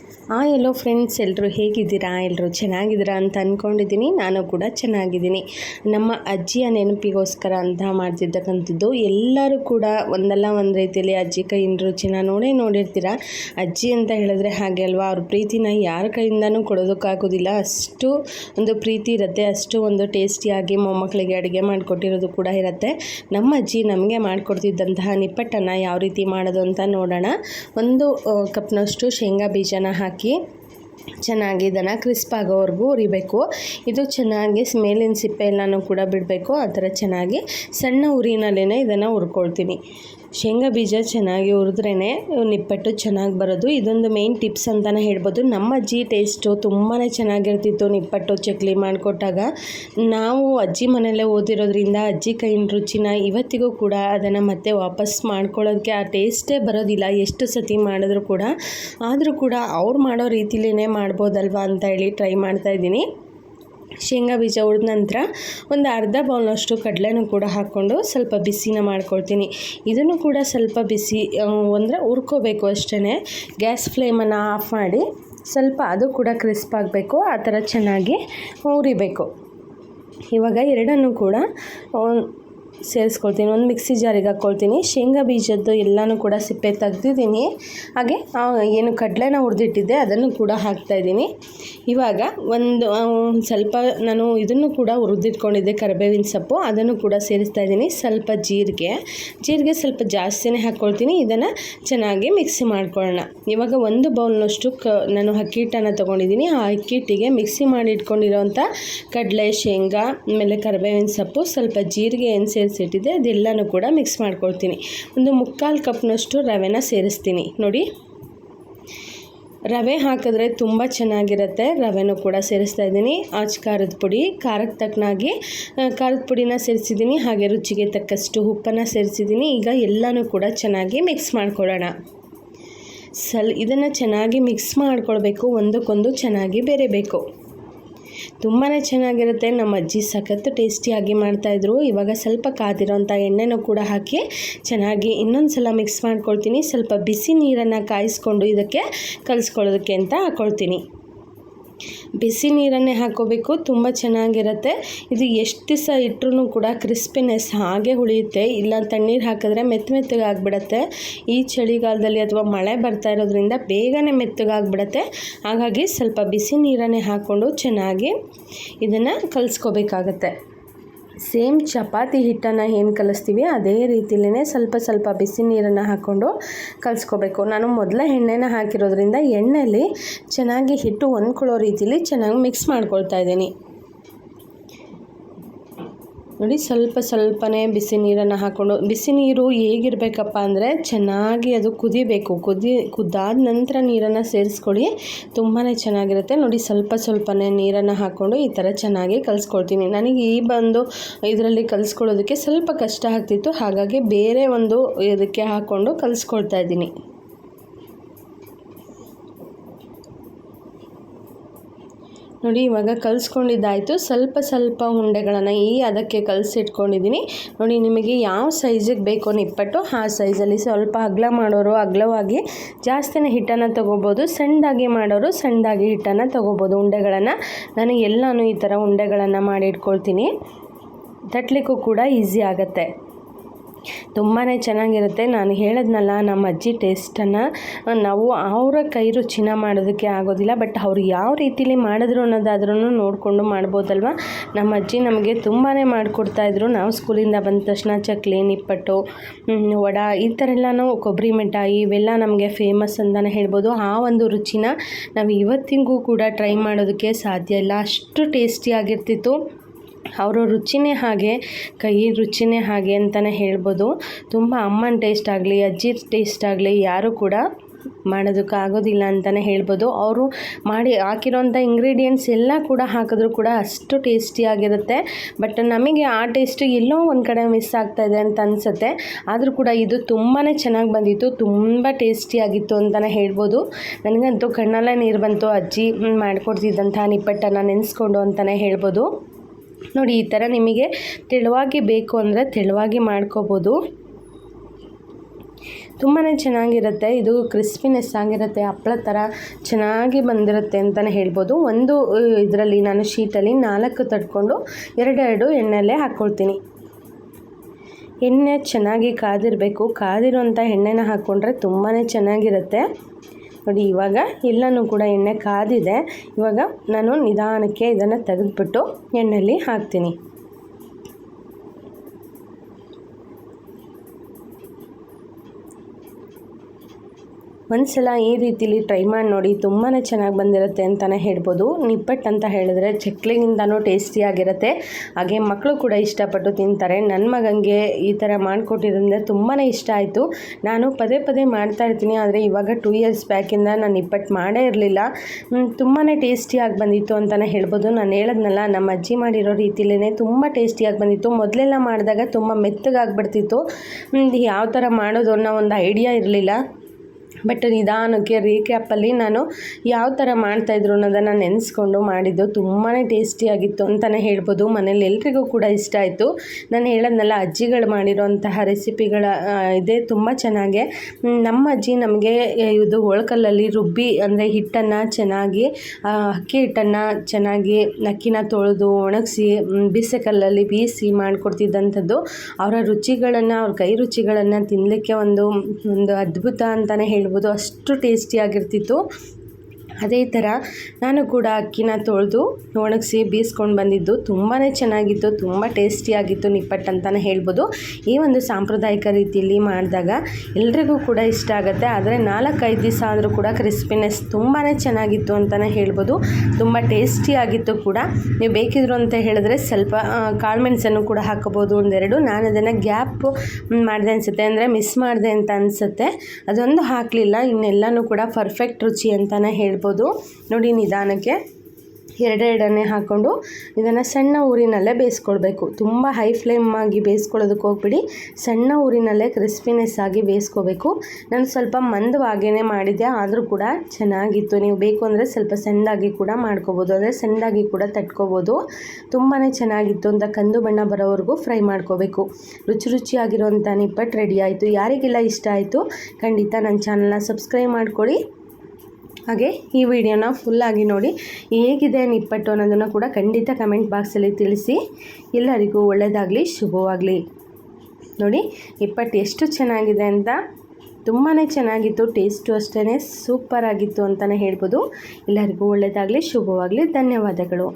Jesus. ಹಾಂ ಎಲ್ಲೋ friends ಎಲ್ಲರೂ ಹೇಗಿದ್ದೀರಾ? ಎಲ್ಲರೂ ಚೆನ್ನಾಗಿದ್ದೀರಾ ಅಂತ ಅಂದ್ಕೊಂಡಿದ್ದೀನಿ ನಾನು ಕೂಡ ಚೆನ್ನಾಗಿದ್ದೀನಿ. ನಮ್ಮ ಅಜ್ಜಿಯ ನೆನಪಿಗೋಸ್ಕರ ಅಂತ ಮಾಡ್ತಿದ್ದಕ್ಕಂಥದ್ದು ಎಲ್ಲರೂ ಕೂಡ ಒಂದಲ್ಲ ಒಂದು ರೀತಿಯಲ್ಲಿ ಅಜ್ಜಿ ಕೈಯಿಂದ ರುಚಿನ ನೋಡೇ ನೋಡಿರ್ತೀರ? ಅಜ್ಜಿ ಅಂತ ಹೇಳಿದ್ರೆ ಹಾಗೆ ಅಲ್ವಾ? ಅವ್ರ ಪ್ರೀತಿನ ಯಾರ ಕೈಯಿಂದನೂ ಕೊಡೋದಕ್ಕಾಗೋದಿಲ್ಲ ಅಷ್ಟು ಒಂದು ಪ್ರೀತಿ ಇರುತ್ತೆ, ಅಷ್ಟು ಒಂದು ಟೇಸ್ಟಿಯಾಗಿ ಮೊಮ್ಮಕ್ಕಳಿಗೆ ಅಡುಗೆ ಮಾಡಿಕೊಟ್ಟಿರೋದು ಕೂಡ ಇರುತ್ತೆ. ನಮ್ಮ ಅಜ್ಜಿ ನಮಗೆ ಮಾಡಿಕೊಡ್ತಿದ್ದಂತಹ ನಿಪ್ಪಟ್ಟನ್ನು ಯಾವ ರೀತಿ ಮಾಡೋದು ಅಂತ ನೋಡೋಣ. ಒಂದು ಕಪ್ನಷ್ಟು ಶೇಂಗಾ ಬೀಜನ ಹಾಕಿ ಚೆನ್ನಾಗಿ ಇದನ್ನು ಕ್ರಿಸ್ಪ್ ಆಗೋವರೆಗೂ ಉರಿಬೇಕು ಇದು ಚೆನ್ನಾಗಿ ಸ್ಮೇಲಿನ ಸಿಪ್ಪೆ ಎಲ್ಲನೂ ಕೂಡ ಬಿಡಬೇಕು. ಆ ಥರ ಚೆನ್ನಾಗಿ ಸಣ್ಣ ಉರಿನಲ್ಲೇ ಇದನ್ನು ಹುರ್ಕೊಳ್ತೀನಿ. ಶೇಂಗಾ ಬೀಜ ಚೆನ್ನಾಗಿ ಹುರಿದ್ರೇ ನಿಪ್ಪಟ್ಟು ಚೆನ್ನಾಗಿ ಬರೋದು. ಇದೊಂದು ಮೇನ್ ಟಿಪ್ಸ್ ಅಂತಲೇ ಹೇಳ್ಬೋದು. ನಮ್ಮ ಅಜ್ಜಿ ಟೇಸ್ಟು ತುಂಬಾ ಚೆನ್ನಾಗಿರ್ತಿತ್ತು ನಿಪ್ಪಟ್ಟು, ಚಕ್ಲಿ ಮಾಡಿಕೊಟ್ಟಾಗ. ನಾವು ಅಜ್ಜಿ ಮನೆಯಲ್ಲೇ ಓದಿರೋದ್ರಿಂದ ಅಜ್ಜಿ ಕೈಯಿನ ರುಚಿನ ಇವತ್ತಿಗೂ ಕೂಡ ಅದನ್ನು ಮತ್ತೆ ವಾಪಸ್ ಮಾಡ್ಕೊಳ್ಳೋದಕ್ಕೆ ಆ ಟೇಸ್ಟೇ ಬರೋದಿಲ್ಲ. ಎಷ್ಟು ಸತಿ ಮಾಡಿದ್ರು ಕೂಡ. ಆದರೂ ಕೂಡ ಅವ್ರು ಮಾಡೋ ರೀತಿಲೇ ಮಾಡ್ಬೋದಲ್ವಾ ಅಂತ ಹೇಳಿ ಟ್ರೈ ಮಾಡ್ತಾಯಿದ್ದೀನಿ ಶೇಂಗಾ ಬೀಜ ಹುರಿದ ನಂತರ ಒಂದು ಅರ್ಧ ಬೌಲ್ನಷ್ಟು ಕಡಲೆನೂ ಕೂಡ ಹಾಕ್ಕೊಂಡು ಸ್ವಲ್ಪ ಬಿಸಿನ ಮಾಡ್ಕೊಳ್ತೀನಿ. ಇದನ್ನು ಕೂಡ ಸ್ವಲ್ಪ ಬಿಸಿ ಅಂದರೆ ಹುರ್ಕೋಬೇಕು ಅಷ್ಟೇ ಗ್ಯಾಸ್ ಫ್ಲೇಮನ್ನು ಆಫ್ ಮಾಡಿ ಸ್ವಲ್ಪ ಅದು ಕೂಡ ಕ್ರಿಸ್ಪ್ ಆಗಬೇಕು, ಆ ಥರ ಚೆನ್ನಾಗಿ ಉರಿಬೇಕು ಇವಾಗ ಎರಡನ್ನೂ ಕೂಡ ಸೇರಿಸ್ಕೊಳ್ತೀನಿ. ಒಂದು ಮಿಕ್ಸಿ ಜಾರಿಗೆ ಹಾಕ್ಕೊಳ್ತೀನಿ. ಶೇಂಗಾ ಬೀಜದ್ದು ಎಲ್ಲನೂ ಕೂಡ ಸಿಪ್ಪೆ ತೆಗ್ದಿದ್ದೀನಿ. ಹಾಗೆ ಏನು ಕಡಲೆನ ಹುರಿದಿಟ್ಟಿದ್ದೆ, ಅದನ್ನು ಕೂಡ ಹಾಕ್ತಾಯಿದ್ದೀನಿ ಇವಾಗ ಒಂದು ಸ್ವಲ್ಪ ನಾನು ಇದನ್ನು ಕೂಡ ಹುರಿದಿಟ್ಕೊಂಡಿದ್ದೆ, ಕರಿಬೇವಿನ ಸೊಪ್ಪು. ಅದನ್ನು ಕೂಡ ಸೇರಿಸ್ತಾ ಇದ್ದೀನಿ ಸ್ವಲ್ಪ ಜೀರಿಗೆ. ಜೀರಿಗೆ ಸ್ವಲ್ಪ ಜಾಸ್ತಿನೇ ಹಾಕ್ಕೊಳ್ತೀನಿ. ಇದನ್ನು ಚೆನ್ನಾಗಿ ಮಿಕ್ಸಿ ಮಾಡ್ಕೊಳ್ಳೋಣ. ಇವಾಗ ಒಂದು ಬೌಲ್ನಷ್ಟು ಕ, ನಾನು ಅಕ್ಕಿ ಹಿಟ್ಟನ್ನು ತೊಗೊಂಡಿದ್ದೀನಿ. ಆ ಅಕ್ಕಿ ಹಿಟ್ಟಿಗೆ ಮಿಕ್ಸಿ ಮಾಡಿ ಇಟ್ಕೊಂಡಿರೋಂಥ ಕಡಲೆ, ಶೇಂಗಾ, ಆಮೇಲೆ ಕರಿಬೇವಿನ ಸೊಪ್ಪು, ಸ್ವಲ್ಪ ಜೀರಿಗೆ ಏನು ಸೇರಿಸಿಟ್ಟಿದ್ದೆ ಅದೆಲ್ಲನೂ ಕೂಡ ಮಿಕ್ಸ್ ಮಾಡ್ಕೊಳ್ತೀನಿ. ಒಂದು ಮುಕ್ಕಾಲು ಕಪ್ನಷ್ಟು ರವೆನ ಸೇರಿಸ್ತೀನಿ. ನೋಡಿ. ರವೆ ಹಾಕಿದ್ರೆ ತುಂಬ ಚೆನ್ನಾಗಿರುತ್ತೆ. ರವೆನೂ ಕೂಡ ಸೇರಿಸ್ತಾ ಇದ್ದೀನಿ. ಆಚ್ ಖಾರದ ಪುಡಿ ಖಾರಕ್ಕೆ ತಕ್ಕನಾಗಿ ಖಾರದ ಪುಡಿನ ಸೇರಿಸಿದ್ದೀನಿ. ಹಾಗೆ ರುಚಿಗೆ ತಕ್ಕಷ್ಟು ಉಪ್ಪನ್ನು ಸೇರಿಸಿದ್ದೀನಿ. ಈಗ ಎಲ್ಲನೂ ಕೂಡ ಚೆನ್ನಾಗಿ ಮಿಕ್ಸ್ ಮಾಡ್ಕೊಳ್ಳೋಣ. ಸಲ್, ಇದನ್ನು ಚೆನ್ನಾಗಿ ಮಿಕ್ಸ್ ಮಾಡ್ಕೊಳ್ಬೇಕು. ಒಂದಕ್ಕೊಂದು ಚೆನ್ನಾಗಿ ಬೆರೆಬೇಕು. ತುಂಬಾ ಚೆನ್ನಾಗಿರುತ್ತೆ. ನಮ್ಮ ಅಜ್ಜಿ ಸಖತ್ತು ಟೇಸ್ಟಿಯಾಗಿ ಮಾಡ್ತಾಯಿದ್ರು ಇವಾಗ ಸ್ವಲ್ಪ ಕಾದಿರೋಂಥ ಎಣ್ಣೆನೂ ಕೂಡ ಹಾಕಿ ಚೆನ್ನಾಗಿ ಇನ್ನೊಂದು ಸಲ ಮಿಕ್ಸ್ ಮಾಡ್ಕೊಳ್ತೀನಿ. ಸ್ವಲ್ಪ ಬಿಸಿ ನೀರನ್ನು ಕಾಯಿಸ್ಕೊಂಡು ಇದಕ್ಕೆ ಕಲಿಸ್ಕೊಳ್ಳೋದಕ್ಕೆ ಅಂತ ಹಾಕ್ಕೊಳ್ತೀನಿ ಬಿಸಿ ನೀರನ್ನೇ ಹಾಕೋಬೇಕು, ತುಂಬ ಚೆನ್ನಾಗಿರುತ್ತೆ. ಇದು ಎಷ್ಟು ದಿವಸ ಇಟ್ಟರೂ ಕೂಡ ಕ್ರಿಸ್ಪಿನೆಸ್ ಹಾಗೆ ಉಳಿಯುತ್ತೆ. ಇಲ್ಲ ತಣ್ಣೀರು ಹಾಕಿದ್ರೆ ಮೆತ್ತ ಮೆತ್ತಗಾಗ್ಬಿಡತ್ತೆ ಈ ಚಳಿಗಾಲದಲ್ಲಿ ಅಥವಾ ಮಳೆ ಬರ್ತಾ ಇರೋದ್ರಿಂದ ಬೇಗನೆ ಮೆತ್ತಗಾಗ್ಬಿಡತ್ತೆ ಹಾಗಾಗಿ ಸ್ವಲ್ಪ ಬಿಸಿ ನೀರನ್ನೇ ಹಾಕ್ಕೊಂಡು ಚೆನ್ನಾಗಿ ಇದನ್ನು ಕಲಿಸ್ಕೋಬೇಕಾಗತ್ತೆ. ಸೇಮ್ ಚಪಾತಿ ಹಿಟ್ಟನ್ನು ಏನು ಕಲಿಸ್ತೀವಿ, ಅದೇ ರೀತಿಲೇ ಸ್ವಲ್ಪ ಸ್ವಲ್ಪ ಬಿಸಿ ನೀರನ್ನು ಹಾಕ್ಕೊಂಡು ಕಲಿಸ್ಕೋಬೇಕು. ನಾನು ಮೊದಲೇ ಎಣ್ಣೆನ ಹಾಕಿರೋದ್ರಿಂದ ಎಣ್ಣೆಯಲ್ಲಿ ಚೆನ್ನಾಗಿ ಹಿಟ್ಟು ಹೊಂದ್ಕೊಳ್ಳೋ ರೀತಿಲಿ ಚೆನ್ನಾಗಿ ಮಿಕ್ಸ್ ಮಾಡ್ಕೊಳ್ತಾ ಇದ್ದೀನಿ. ನೋಡಿ, ಸ್ವಲ್ಪ ಸ್ವಲ್ಪನೇ ಬಿಸಿ ನೀರನ್ನು ಹಾಕ್ಕೊಂಡು ಬಿಸಿ ನೀರು ಹೇಗಿರಬೇಕಪ್ಪ ಅಂದರೆ ಚೆನ್ನಾಗಿ ಅದು ಕುದಿಬೇಕು. ಕುದಿ, ಕುದ್ದಾದ ನಂತರ ನೀರನ್ನು ಸೇರಿಸ್ಕೊಳ್ಳಿ. ತುಂಬಾ ಚೆನ್ನಾಗಿರುತ್ತೆ. ನೋಡಿ, ಸ್ವಲ್ಪ ಸ್ವಲ್ಪನೇ ನೀರನ್ನು ಹಾಕ್ಕೊಂಡು ಈ ಥರ ಚೆನ್ನಾಗಿ ಕಲಿಸ್ಕೊಳ್ತೀನಿ. ನನಗೆ ಈ ಬಂದು ಇದರಲ್ಲಿ ಕಲಿಸ್ಕೊಳ್ಳೋದಕ್ಕೆ ಸ್ವಲ್ಪ ಕಷ್ಟ ಆಗ್ತಿತ್ತು. ಹಾಗಾಗಿ ಬೇರೆ ಒಂದು ಇದಕ್ಕೆ ಹಾಕ್ಕೊಂಡು ಕಲಿಸ್ಕೊಳ್ತಾ ಇದ್ದೀನಿ. ನೋಡಿ, ಇವಾಗ ಕಲಿಸ್ಕೊಂಡಿದ್ದಾಯಿತು. ಸ್ವಲ್ಪ ಸ್ವಲ್ಪ ಉಂಡೆಗಳನ್ನು ಈ ಅದಕ್ಕೆ ಕಲಸಿಟ್ಕೊಂಡಿದ್ದೀನಿ ನೋಡಿ, ನಿಮಗೆ ಯಾವ ಸೈಜಿಗೆ ಬೇಕು ನಿಪ್ಪಟ್ಟು, ಆ ಸೈಜಲ್ಲಿ ಸ್ವಲ್ಪ ಅಗಲ ಮಾಡೋರು ಅಗಲವಾಗಿ ಜಾಸ್ತಿನೇ ಹಿಟ್ಟನ್ನು ತೊಗೋಬೋದು. ಸಣ್ಣದಾಗಿ ಮಾಡೋರು ಸಣ್ಣದಾಗಿ ಹಿಟ್ಟನ್ನು ತೊಗೋಬೋದು. ಉಂಡೆಗಳನ್ನು ನಾನು ಎಲ್ಲನೂ ಈ ಥರ ಉಂಡೆಗಳನ್ನು ಮಾಡಿ ಇಟ್ಕೊಳ್ತೀನಿ. ತಟ್ಟಲಿಕ್ಕೂ ಕೂಡ ಈಸಿ ಆಗುತ್ತೆ. ತುಂಬಾ ಚೆನ್ನಾಗಿರುತ್ತೆ. ನಾನು ಹೇಳಿದ್ನಲ್ಲ, ನಮ್ಮ ಅಜ್ಜಿ ಟೇಸ್ಟನ್ನು ನಾವು ಅವರ ಕೈ ರುಚಿನ ಮಾಡೋದಕ್ಕೆ ಆಗೋದಿಲ್ಲ ಬಟ್ ಅವರು ಯಾವ ರೀತಿಲಿ ಮಾಡಿದ್ರು ಅನ್ನೋದಾದ್ರೂ ನೋಡಿಕೊಂಡು ಮಾಡ್ಬೋದಲ್ವ? ನಮ್ಮ ಅಜ್ಜಿ ನಮಗೆ ತುಂಬಾ ಮಾಡಿಕೊಡ್ತಾಯಿದ್ರು. ನಾವು ಸ್ಕೂಲಿಂದ ಬಂದ ತಕ್ಷಣ ಚಕ್ಲಿ, ನಿಪ್ಪಟ್ಟು ವಡ, ಈ ಥರ ಎಲ್ಲನೂ ಕೊಬ್ಬರಿ ಮಿಠಾಯಿ ಇವೆಲ್ಲ ನಮಗೆ ಫೇಮಸ್ ಅಂತಲೇ ಹೇಳ್ಬೋದು. ಆ ಒಂದು ರುಚಿನ ನಾವು ಇವತ್ತಿಗೂ ಕೂಡ ಟ್ರೈ ಮಾಡೋದಕ್ಕೆ ಸಾಧ್ಯ ಇಲ್ಲ. ಅಷ್ಟು ಟೇಸ್ಟಿಯಾಗಿರ್ತಿತ್ತು ಅವರ ರುಚಿನೇ ಹಾಗೆ ಕೈ ರುಚಿನೇ ಹಾಗೆ ಅಂತಲೇ ಹೇಳ್ಬೋದು. ತುಂಬ ಅಮ್ಮನ ಟೇಸ್ಟ್ ಆಗಲಿ ಅಜ್ಜಿ ಟೇಸ್ಟ್ ಆಗಲಿ, ಯಾರೂ ಕೂಡ ಮಾಡೋದಕ್ಕಾಗೋದಿಲ್ಲ ಅಂತಲೇ ಹೇಳ್ಬೋದು. ಅವರು ಮಾಡಿ ಹಾಕಿರೋಂಥ ಇಂಗ್ರೀಡಿಯೆಂಟ್ಸ್ ಎಲ್ಲ ಕೂಡ ಹಾಕಿದ್ರು ಕೂಡ ಅಷ್ಟು ಟೇಸ್ಟಿಯಾಗಿರುತ್ತೆ ಬಟ್ ನಮಗೆ ಆ ಟೇಸ್ಟು ಎಲ್ಲೋ ಒಂದು ಕಡೆ ಮಿಸ್ ಆಗ್ತಾ ಇದೆ ಅಂತ ಅನಿಸುತ್ತೆ. ಆದರೂ ಕೂಡ ಇದು ತುಂಬಾ ಚೆನ್ನಾಗಿ ಬಂದಿತ್ತು, ತುಂಬ ಟೇಸ್ಟಿಯಾಗಿತ್ತು ಅಂತಲೇ ಹೇಳ್ಬೋದು. ನನಗಂತೂ ಕಣ್ಣಲ್ಲೇ ನೀರು ಬಂತು, ಅಜ್ಜಿ ಮಾಡಿಕೊಡ್ತಿದ್ದಂಥ ನಿಪ್ಪಟ್ಟನ್ನು ನೆನೆಸ್ಕೊಂಡು ಅಂತಲೇ ಹೇಳ್ಬೋದು. ನೋಡಿ, ಈ ಥರ ನಿಮಗೆ ತೆಳುವಾಗಿ ಬೇಕು ಅಂದರೆ ತೆಳುವಾಗಿ ಮಾಡ್ಕೋಬೋದು. ತುಂಬಾ ಚೆನ್ನಾಗಿರುತ್ತೆ. ಇದು ಕ್ರಿಸ್ಪಿನೆಸ್ ಆಗಿರುತ್ತೆ. ಹಪ್ಪಳ ಥರ ಚೆನ್ನಾಗಿ ಬಂದಿರುತ್ತೆ ಅಂತಲೇ ಹೇಳ್ಬೋದು. ಒಂದು ಇದರಲ್ಲಿ ನಾನು ಶೀಟಲ್ಲಿ ನಾಲ್ಕು ತಡ್ಕೊಂಡು ಎರಡೆರಡು ಎಣ್ಣೆಲ್ಲೇ ಹಾಕ್ಕೊಳ್ತೀನಿ. ಎಣ್ಣೆ ಚೆನ್ನಾಗಿ ಕಾದಿರಬೇಕು. ಕಾದಿರುವಂಥ ಎಣ್ಣೆನ ಹಾಕ್ಕೊಂಡ್ರೆ ತುಂಬಾ ಚೆನ್ನಾಗಿರುತ್ತೆ. ನೋಡಿ ಇವಾಗ ಎಲ್ಲನೂ ಕೂಡ ಎಣ್ಣೆ ಕಾದಿದೆ. ಇವಾಗ ನಾನು ನಿಧಾನಕ್ಕೆ ಇದನ್ನು ತೆಗೆದುಬಿಟ್ಟು ಎಣ್ಣೆಯಲ್ಲಿ ಹಾಕ್ತೀನಿ. ಒಂದು ಸಲ ಈ ರೀತಿಲಿ ಟ್ರೈ ಮಾಡಿ ನೋಡಿ ತುಂಬಾ ಚೆನ್ನಾಗಿ ಬಂದಿರುತ್ತೆ ಅಂತಲೇ ಹೇಳ್ಬೋದು. ನಿಪ್ಪಟ್ಟು ಅಂತ ಹೇಳಿದ್ರೆ ಚಕ್ಲಿಗಿಂತನೂ ಟೇಸ್ಟಿಯಾಗಿರುತ್ತೆ ಹಾಗೆ ಮಕ್ಕಳು ಕೂಡ ಇಷ್ಟಪಟ್ಟು ತಿಂತಾರೆ. ನನ್ನ ಮಗನಿಗೆ ಈ ಥರ ಮಾಡಿಕೊಟ್ಟಿದ್ರಿಂದ ತುಂಬಾ ಇಷ್ಟ ಆಯಿತು. ನಾನು ಪದೇ ಪದೇ ಮಾಡ್ತಾ ಇರ್ತೀನಿ, ಆದರೆ ಇವಾಗ ಟೂ ಇಯರ್ಸ್ ಬ್ಯಾಕಿಂದ ನಾನು ನಿಪ್ಪಟ್ಟು ಮಾಡೇ ಇರಲಿಲ್ಲ. ತುಂಬಾ ಟೇಸ್ಟಿಯಾಗಿ ಬಂದಿತ್ತು ಅಂತಲೇ ಹೇಳ್ಬೋದು. ನಾನು ಹೇಳೋದ್ನಲ್ಲ, ನಮ್ಮ ಅಜ್ಜಿ ಮಾಡಿರೋ ರೀತಿಲೇ ತುಂಬ ಟೇಸ್ಟಿಯಾಗಿ ಬಂದಿತ್ತು. ಮೊದಲೆಲ್ಲ ಮಾಡಿದಾಗ ತುಂಬ ಮೆತ್ತಗಾಗ್ಬಿಡ್ತಿತ್ತು ಯಾವ ಥರ ಮಾಡೋದು ಅನ್ನೋ ಒಂದು ಐಡಿಯಾ ಇರಲಿಲ್ಲ. ಬಟ್ ನಿಧಾನಕ್ಕೆ ರೀಕ್ಯಾಪಲ್ಲಿ ನಾನು ಯಾವ ಥರ ಮಾಡ್ತಾಯಿದ್ರು ಅನ್ನೋದನ್ನು ನೆನೆಸ್ಕೊಂಡು ಮಾಡಿದ್ದು ತುಂಬಾ ಟೇಸ್ಟಿಯಾಗಿತ್ತು ಅಂತಲೇ ಹೇಳ್ಬೋದು. ಮನೇಲಿ ಎಲ್ರಿಗೂ ಕೂಡ ಇಷ್ಟ ಆಯಿತು. ನಾನು ಹೇಳೋದ್ನೆಲ್ಲ, ಅಜ್ಜಿಗಳು ಮಾಡಿರೋಂತಹ ರೆಸಿಪಿಗಳ ಇದೇ ತುಂಬ ಚೆನ್ನಾಗೆ. ನಮ್ಮ ಅಜ್ಜಿ ನಮಗೆ ಇದು ಒಳಕಲ್ಲಲ್ಲಿ ರುಬ್ಬಿ ಅಂದರೆ ಹಿಟ್ಟನ್ನು ಚೆನ್ನಾಗಿ ಅಕ್ಕಿ ಹಿಟ್ಟನ್ನು ಚೆನ್ನಾಗಿ ಅಕ್ಕಿನ ತೊಳೆದು ಒಣಗಿಸಿ ಬಿಸಿಕಲ್ಲಲ್ಲಿ ಬೀಸಿ ಮಾಡಿಕೊಡ್ತಿದ್ದಂಥದ್ದು. ಅವರ ರುಚಿಗಳನ್ನು, ಅವ್ರ ಕೈ ರುಚಿಗಳನ್ನು ತಿನ್ನಲಿಕ್ಕೆ ಒಂದು ಒಂದು ಅದ್ಭುತ ಅಂತಲೇ ಹೇಳ್ಬೋದು. ಹೇಳ್ಬೋದು. ಅಷ್ಟು ಟೇಸ್ಟಿಯಾಗಿರ್ತಿತ್ತು ಅದೇ ಥರ ನಾನು ಕೂಡ ಅಕ್ಕಿನ ತೊಳೆದು ಒಣಗಿಸಿ ಬೀಸ್ಕೊಂಡು ಬಂದಿದ್ದು ತುಂಬಾ ಚೆನ್ನಾಗಿತ್ತು, ತುಂಬ ಟೇಸ್ಟಿಯಾಗಿತ್ತು ನಿಪ್ಪಟ್ಟು ಅಂತಲೇ ಹೇಳ್ಬೋದು. ಈ ಒಂದು ಸಾಂಪ್ರದಾಯಿಕ ರೀತಿಯಲ್ಲಿ ಮಾಡಿದಾಗ ಎಲ್ರಿಗೂ ಕೂಡ ಇಷ್ಟ ಆಗುತ್ತೆ. ಆದರೆ ನಾಲ್ಕೈದು ದಿವಸ ಆದರೂ ಕೂಡ ಕ್ರಿಸ್ಪಿನೆಸ್ ತುಂಬಾ ಚೆನ್ನಾಗಿತ್ತು ಅಂತಲೇ ಹೇಳ್ಬೋದು. ತುಂಬ ಟೇಸ್ಟಿಯಾಗಿತ್ತು ಕೂಡ. ನೀವು ಬೇಕಿದ್ರು ಅಂತ ಹೇಳಿದ್ರೆ ಸ್ವಲ್ಪ ಕಾಳುಮೆಣಸನ್ನು ಕೂಡ ಹಾಕೋಬೋದು ಒಂದೆರಡು. ನಾನು ಅದನ್ನು ಗ್ಯಾಪ್ ಮಾಡಿದೆ ಅನಿಸುತ್ತೆ. ಅಂದರೆ ಮಿಸ್ ಮಾಡಿದೆ ಅಂತ ಅನಿಸುತ್ತೆ. ಅದೊಂದು ಹಾಕಲಿಲ್ಲ. ಇನ್ನೆಲ್ಲನೂ ಕೂಡ ಪರ್ಫೆಕ್ಟ್ ರುಚಿ ಅಂತಲೇ ಹೇಳ್ಬೋದು. ಹಾಕ್ಬೋದು ನೋಡಿ, ನಿಧಾನಕ್ಕೆ ಎರಡೆರಡನ್ನೇ ಹಾಕ್ಕೊಂಡು ಇದನ್ನು ಸಣ್ಣ ಊರಿನಲ್ಲೇ ಬೇಯಿಸ್ಕೊಳ್ಬೇಕು. ತುಂಬ ಹೈ ಫ್ಲೇಮ್ ಆಗಿ ಬೇಯಿಸ್ಕೊಳ್ಳೋದಕ್ಕೆ ಹೋಗ್ಬಿಡಿ. ಸಣ್ಣ ಊರಿನಲ್ಲೇ ಕ್ರಿಸ್ಪಿನೆಸ್ ಆಗಿ ಬೇಯಿಸ್ಕೋಬೇಕು. ನಾನು ಸ್ವಲ್ಪ ಮಂದವಾಗೇ ಮಾಡಿದ್ದೆ, ಆದರೂ ಕೂಡ ಚೆನ್ನಾಗಿತ್ತು. ನೀವು ಬೇಕು ಅಂದರೆ ಸ್ವಲ್ಪ ಸಣ್ಣದಾಗಿ ಕೂಡ ಮಾಡ್ಕೋಬೋದು, ಅಂದರೆ ಸಣ್ಣದಾಗಿ ಕೂಡ ತಟ್ಕೋಬೋದು. ತುಂಬಾ ಚೆನ್ನಾಗಿತ್ತು ಅಂತ ಕಂದು ಬಣ್ಣ ಬರೋವರೆಗೂ ಫ್ರೈ ಮಾಡ್ಕೋಬೇಕು. ರುಚಿ ರುಚಿಯಾಗಿರೋಂಥ ನಿಪ್ಪಟ್ಟು ರೆಡಿ ಆಯಿತು. ಯಾರಿಗೆಲ್ಲ ಇಷ್ಟ ಆಯಿತು, ಖಂಡಿತ ನನ್ನ ಚಾನಲ್ನ ಸಬ್ಸ್ಕ್ರೈಬ್ ಮಾಡ್ಕೊಳ್ಳಿ. ಹಾಗೆ ಈ ವಿಡಿಯೋನ ಫುಲ್ಲಾಗಿ ನೋಡಿ ಹೇಗಿದೆ ನಿಪ್ಪಟ್ಟು ಅನ್ನೋದನ್ನು ಕೂಡ ಖಂಡಿತ ಕಮೆಂಟ್ ಬಾಕ್ಸಲ್ಲಿ ತಿಳಿಸಿ. ಎಲ್ಲರಿಗೂ ಒಳ್ಳೆಯದಾಗಲಿ ಶುಭವಾಗಲಿ. ನೋಡಿ, ನಿಪ್ಪಟ್ಟು ಎಷ್ಟು ಚೆನ್ನಾಗಿದೆ ಅಂತ. ತುಂಬಾ ಚೆನ್ನಾಗಿತ್ತು ಟೇಸ್ಟು ಅಷ್ಟೇ ಸೂಪರಾಗಿತ್ತು ಅಂತಲೇ ಹೇಳ್ಬೋದು. ಎಲ್ಲರಿಗೂ ಒಳ್ಳೆಯದಾಗಲಿ ಶುಭವಾಗಲಿ, ಧನ್ಯವಾದಗಳು.